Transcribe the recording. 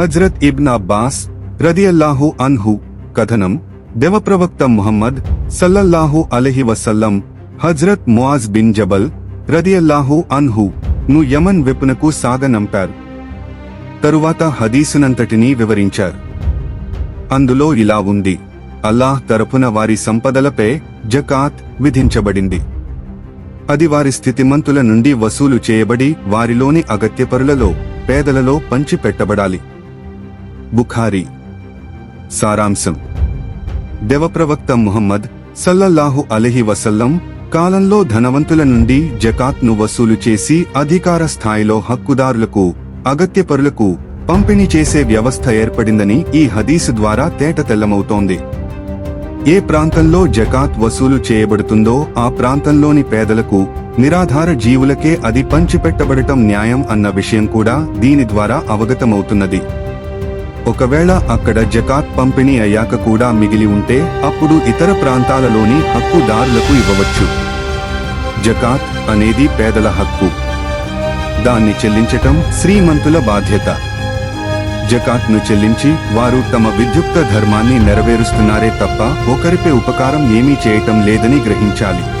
Hazrat Ibn Abbas రదియల్లాహు అన్హు కథనం దేవప్రవక్త ముహమ్మద్ సల్లల్లాహు అలహి వసల్లం హజ్రత్ మువాజ్ బిన్ జబల్ రదియల్లాహు అన్హు ను యమన్ వెపునకు సాగనంపారు తరువాత హదీసునంతటినీ వివరించారు. అందులో ఇలా ఉంది. అల్లాహ్ తరపున వారి సంపదలపై జకాత్ విధించబడింది. అది వారి స్థితిమంతుల నుండి వసూలు చేయబడి వారిలోని అగత్యపరులలో పేదలలో పంచిపెట్టబడాలి. బుఖారీ. సారాంశం. దేవప్రవక్త ముహమ్మద్ సల్లల్లాహు అలహి వసల్లం కాలంలో ధనవంతుల నుండి జకాత్ను వసూలు చేసి అధికార స్థాయిలో హక్కుదారులకు అగత్యపరులకు పంపిణీ చేసే వ్యవస్థ ఏర్పడిందని ఈ హదీసు ద్వారా తేటతెల్లమవుతోంది ఏ ప్రాంతంలో జకాత్ వసూలు చేయబడుతుందో ఆ ప్రాంతంలోని పేదలకు నిరాధార జీవులకే అది పంచిపెట్టబడటం న్యాయం అన్న విషయం కూడా దీని ద్వారా అవగతమవుతున్నది. ఒకవేళ అక్కడ జకాత్ పంపిణీ అయ్యాక కూడా మిగిలి ఉంటే అప్పుడు ఇతర ప్రాంతాలలోని హక్కుదారులకు ఇవ్వవచ్చు. జకాత్ అనేది పేదల హక్కు. దాన్ని చెల్లించటం శ్రీమంతుల బాధ్యత. జకాత్ను చెల్లించి వారు తమ విద్యుక్త ధర్మాన్ని నెరవేరుస్తున్నారే తప్ప ఒకరిపై ఉపకారం ఏమీ చేయటం లేదని గ్రహించాలి.